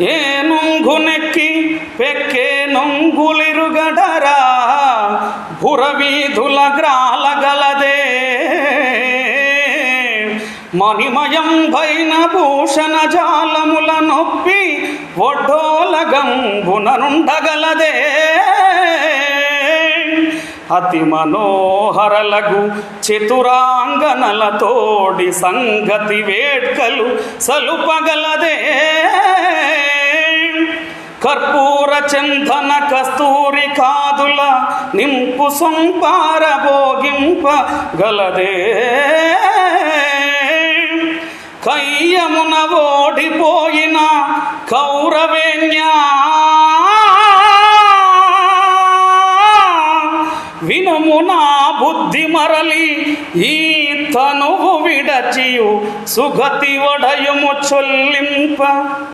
ఏ నొంగునెక్కి పెక్కే నొంగులిరుగడరా? పురవీధుల గ్రాలగలదే మణిమయం భైన భూషణ జాలముల నొప్పి ఒడ్డోలగంబుననుండగలదే అతి మనోహరలగు చతురాంగనలతోడి సంగతి వేడ్కలు సలుపగలదే. కర్పూర చందన కస్తూరి కాదుల నింపు సంపార భోగింప గలదే. కయ్యమున ఓడిపోయిన కౌరవేణ్యా వినుము నా బుద్ధి మరలి ఈ తనువు విడచియు సుగతి ఒడయుము చొల్లింప.